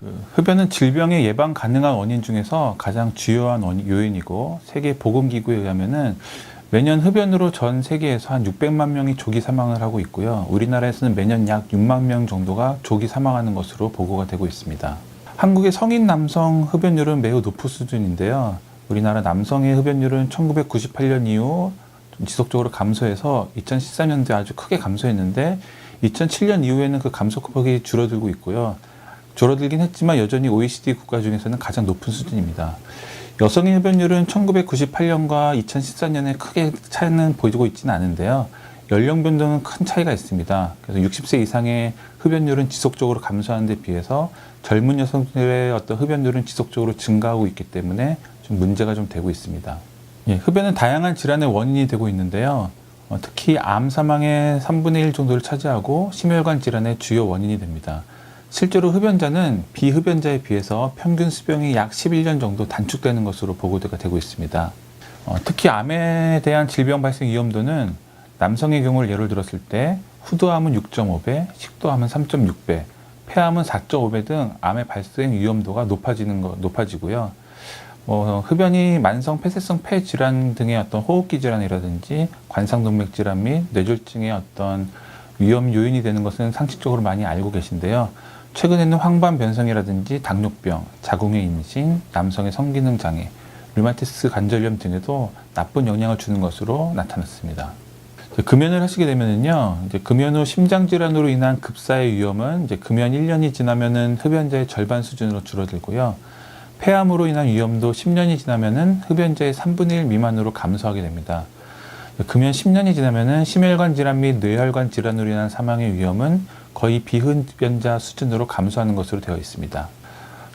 그 흡연은 질병의 예방 가능한 원인 중에서 가장 주요한 원인- 요인이고 세계 보건기구에 의하면은 매년 흡연으로 전 세계에서 한 600만 명이 조기 사망을 하고 있고요. 우리나라에서는 매년 약 6만 명 정도가 조기 사망하는 것으로 보고가 되고 있습니다. 한국의 성인 남성 흡연율은 매우 높은 수준인데요. 우리나라 남성의 흡연율은 1998년 이후 좀 지속적으로 감소해서 2014년도에 아주 크게 감소했는데 2007년 이후에는 그 감소 폭이 줄어들고 있고요. 줄어들긴 했지만 여전히 OECD 국가 중에서는 가장 높은 수준입니다. 여성의 흡연율은 1998년과 2014년에 크게 차이는 보이고 있지는 않은데요. 연령 변동은 큰 차이가 있습니다. 그래서 60세 이상의 흡연율은 지속적으로 감소하는 데 비해서 젊은 여성들의 어떤 흡연율은 지속적으로 증가하고 있기 때문에 좀 문제가 좀 되고 있습니다. 예, 흡연은 다양한 질환의 원인이 되고 있는데요. 어, 특히 암 사망의 3분의 1 정도를 차지하고 심혈관 질환의 주요 원인이 됩니다. 실제로 흡연자는 비흡연자에 비해서 평균 수명이 약 11년 정도 단축되는 것으로 보고가 되고 있습니다. 어, 특히 암에 대한 질병 발생 위험도는 남성의 경우를 예를 들었을 때 후두암은 6.5배, 식도암은 3.6배, 폐암은 4.5배 등 암의 발생 위험도가 높아지는 거 높아지고요. 뭐 흡연이 만성 폐쇄성 폐 질환 등의 어떤 호흡기 질환이라든지 관상동맥 질환 및 뇌졸중의 어떤 위험 요인이 되는 것은 상식적으로 많이 알고 계신데요. 최근에는 황반 변성이라든지 당뇨병, 자궁의 임신, 남성의 성기능 장애, 류마티스 관절염 등에도 나쁜 영향을 주는 것으로 나타났습니다. 금연을 하시게 되면은요, 이제 금연 후 심장 질환으로 인한 급사의 위험은 이제 금연 1년이 지나면은 흡연자의 절반 수준으로 줄어들고요. 폐암으로 인한 위험도 10년이 지나면은 흡연자의 3분의 1 미만으로 감소하게 됩니다. 금연 10년이 지나면은 심혈관 질환 및 뇌혈관 질환으로 인한 사망의 위험은 거의 비흡연자 수준으로 감소하는 것으로 되어 있습니다.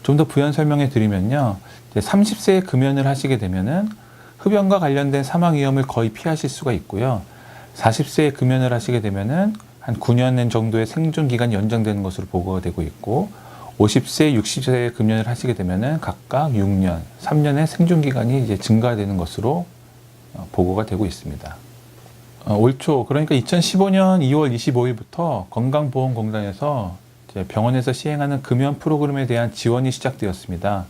좀 더 부연 설명해 드리면요. 30세에 금연을 하시게 되면은 흡연과 관련된 사망 위험을 거의 피하실 수가 있고요. 40세에 금연을 하시게 되면은 한 9년 정도의 생존 기간이 연장되는 것으로 보고가 되고 있고 50세, 60세에 금연을 하시게 되면은 각각 6년, 3년의 생존 기간이 이제 증가되는 것으로 어, 보고가 되고 있습니다. 어, 올 초, 그러니까 2015년 2월 25일부터 건강보험공단에서 병원에서 시행하는 금연 프로그램에 대한 지원이 시작되었습니다.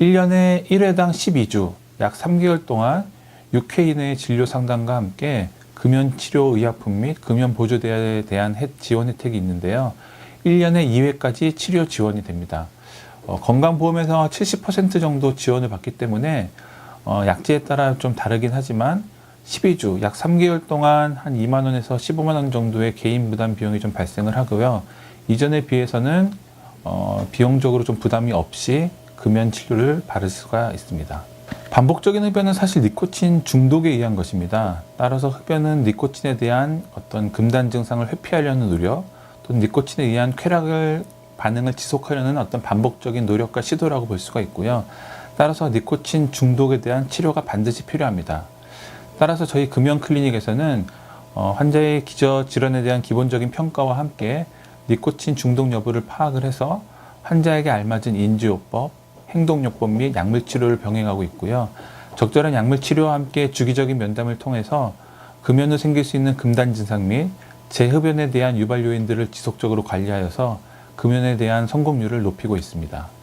1년에 1회당 12주, 약 3개월 동안 6회 이내의 진료 상담과 함께 금연 치료 의약품 및 금연 보조대에 대한 혜- 지원 혜택이 있는데요. 1년에 2회까지 치료 지원이 됩니다. 어, 건강보험에서 70% 정도 지원을 받기 때문에 어, 약제에 따라 좀 다르긴 하지만 12주, 약 3개월 동안 한 2만 원에서 15만 원 정도의 개인 부담 비용이 좀 발생을 하고요. 이전에 비해서는 어, 비용적으로 좀 부담이 없이 금연 치료를 받을 수가 있습니다. 반복적인 흡연은 사실 니코틴 중독에 의한 것입니다. 따라서 흡연은 니코틴에 대한 어떤 금단 증상을 회피하려는 노력, 또는 니코틴에 의한 쾌락을 반응을 지속하려는 어떤 반복적인 노력과 시도라고 볼 수가 있고요. 따라서 니코틴 중독에 대한 치료가 반드시 필요합니다. 따라서 저희 금연 클리닉에서는 어, 환자의 기저 질환에 대한 기본적인 평가와 함께 니코틴 중독 여부를 파악을 해서 환자에게 알맞은 인지요법, 행동요법 및 약물 치료를 병행하고 있고요. 적절한 약물 치료와 함께 주기적인 면담을 통해서 금연 후 생길 수 있는 금단 증상 및 재흡연에 대한 유발 요인들을 지속적으로 관리하여서 금연에 대한 성공률을 높이고 있습니다.